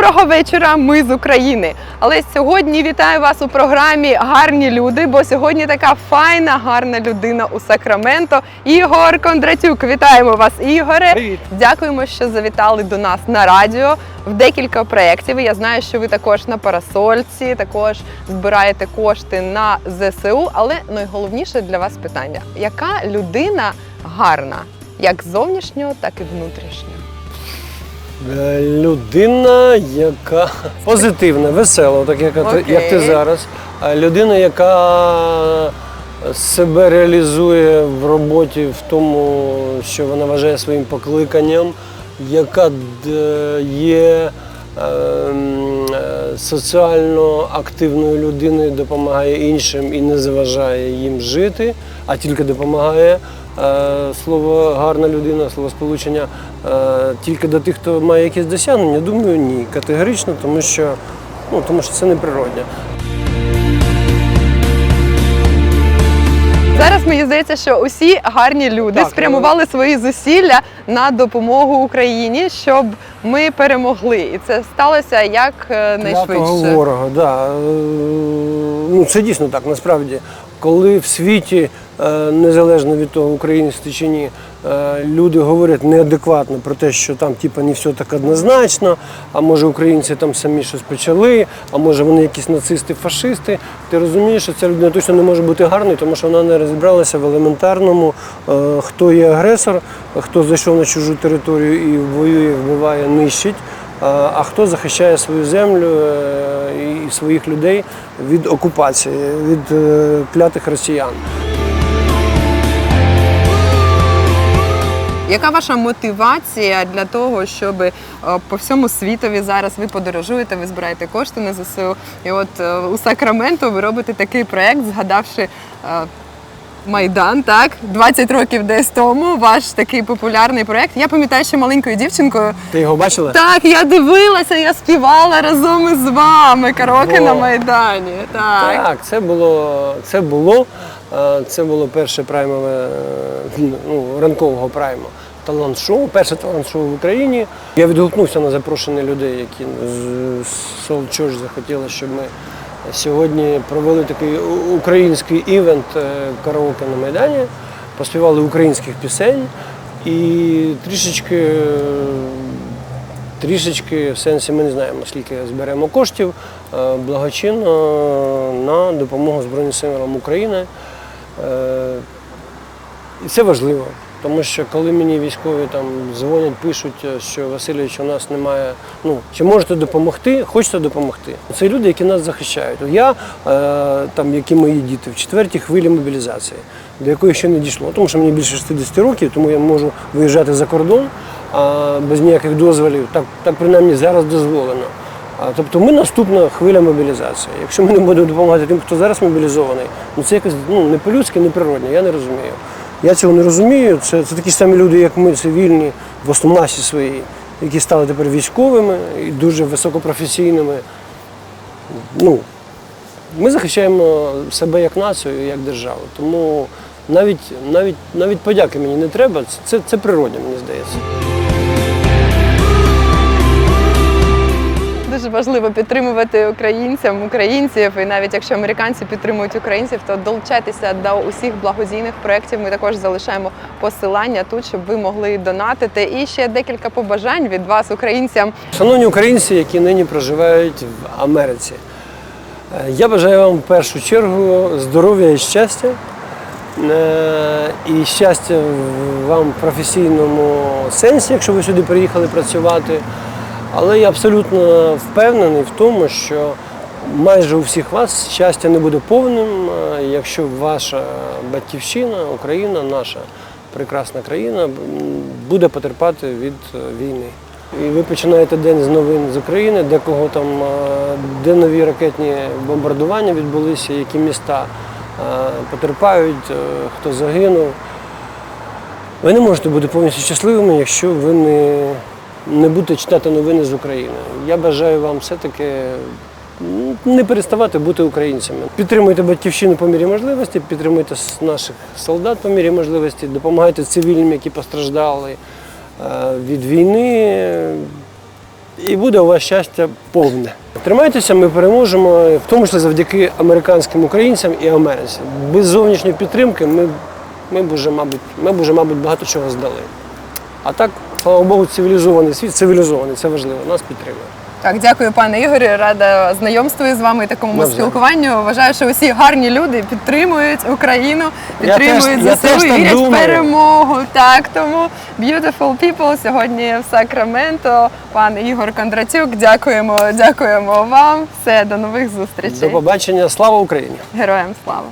Доброго вечора, ми з України. Але сьогодні вітаю вас у програмі Гарні люди, бо сьогодні така файна, гарна людина у Сакраменто. Ігор Кондратюк. Вітаємо вас, Ігоре. Привіт. Дякуємо, що завітали до нас на радіо в декілька проєктів. Я знаю, що ви також на парасольці, також збираєте кошти на ЗСУ. Але найголовніше для вас питання: яка людина гарна, як зовнішнього, так і внутрішнього? Е, Людина, яка позитивна, весела, так як, ти- як ти зараз. А Людина, яка себе реалізує в роботі в тому, що вона вважає своїм покликанням, яка є е, м, е, соціально активною людиною, допомагає іншим і не заважає їм жити, а тільки допомагає. Е, Слово гарна людина, слово сполучення е, тільки до тих, хто має якісь досягнення, думаю, ні. Категорично, тому що, ну, тому що це неприродне. Зараз мені здається, що усі гарні люди Так, спрямували свої зусилля на допомогу Україні, щоб ми перемогли. І це сталося як е, найшвидше. ворога, да. Ну, це дійсно так, насправді. Коли в світі, е, незалежно від того, українець ти чи ні, е, люди говорять неадекватно про те, що там типу, не все так однозначно, а може українці там самі щось почали, а може вони якісь нацисти, фашисти. Ти розумієш, що ця людина точно не може бути гарною, тому що вона не розібралася в елементарному, е, хто є агресор, хто зайшов на чужу територію і воює, вбиває, нищить. А а хто захищає свою землю е, і своїх людей від окупації, від е, клятих росіян? Яка ваша мотивація для того, щоб е, по всьому світові зараз ви подорожуєте, ви збираєте кошти на ЗСУ? І от е, у Сакраменто ви робите такий проект, згадавши. Майдан, так, 20 років десь тому, ваш такий популярний проект. Я пам'ятаю, що маленькою дівчинкою Ти його бачила? Так, я дивилася, я співала разом із вами караоке на Майдані. Так. Так, це було, це було, е, це було перше праймове, е, ну, ранкового прайму. Талант-шоу, перше талант-шоу в Україні. Я відгукнувся на запрошення людей, які з Soul Church захотіли, щоб ми сьогодні провели такий український івент е, караоке на Майдані, поспівали українських пісень і трішечки Трішечки, в сенсі ми не знаємо, скільки зберемо коштів е, благочинно на допомогу Збройним силам України. Е, І це важливо, тому що коли мені військові там дзвонять, пишуть, е, що Васильович, у нас немає, ну чи можете допомогти, хочете допомогти. Це люди, які нас захищають. Я, е, там, які мої діти, в четвертій хвилі мобілізації, до якої ще не дійшло, тому що мені більше 60 років, тому я можу виїжджати за кордон без ніяких дозволів. Так, так принаймні зараз дозволено. Тобто ми наступна хвиля мобілізації. Якщо ми не будемо допомагати тим, хто зараз мобілізований, ну це якось ну, не по-людськи, не природно, я не розумію. Я цього не розумію. Це, це такі самі люди, як ми, цивільні, в основній свої, які стали тепер військовими і дуже високопрофесійними. Ну, ми захищаємо себе як націю, як державу. Тому навіть, навіть, навіть подяки мені не треба. Це, це природно, мені здається. Важливо підтримувати українцям, українців. І навіть якщо американці підтримують українців, то долучайтеся до усіх благодійних проєктів. Ми також залишаємо посилання тут, щоб ви могли донатити. І ще декілька побажань від вас, українцям. Шановні українці, які нині проживають в Америці, е, я бажаю вам в першу чергу здоров'я і щастя. Е, І щастя вам в професійному сенсі, якщо ви сюди приїхали працювати. Але я абсолютно впевнений в тому, що майже у всіх вас щастя не буде повним, е, якщо ваша батьківщина, Україна, наша прекрасна країна, буде потерпати від е, війни. І ви починаєте день з новин з України, де кого там, е, де нові ракетні бомбардування відбулися, які міста потерпають, хто загинув. Ви не можете бути повністю щасливими, якщо ви не, не будете читати новини з України. Я бажаю вам все-таки не переставати бути українцями. Підтримуйте батьківщину по мірі можливості, підтримуйте наших солдат по мірі можливості, допомагайте цивільним, які постраждали е, від війни. і буде у вас щастя повне. Тримайтеся, ми переможемо, в тому числі завдяки американським українцям і Америці. Без зовнішньої підтримки ми, ми б уже, мабуть, ми б уже, мабуть, багато чого здали. А так, слава Богу, цивілізований світ, цивілізований, це важливо, нас підтримує. Так, дякую, пане Ігорі. Рада знайомству із вами і такому Навзаєм. спілкуванню. Вважаю, що усі гарні люди підтримують Україну, підтримують я ЗСУ і вірять в перемогу. Так, тому beautiful people сьогодні в Сакраменто. Пан Ігор Кондратюк. Дякуємо, дякуємо вам. Все, до нових зустрічей. До побачення, слава Україні! Героям слава!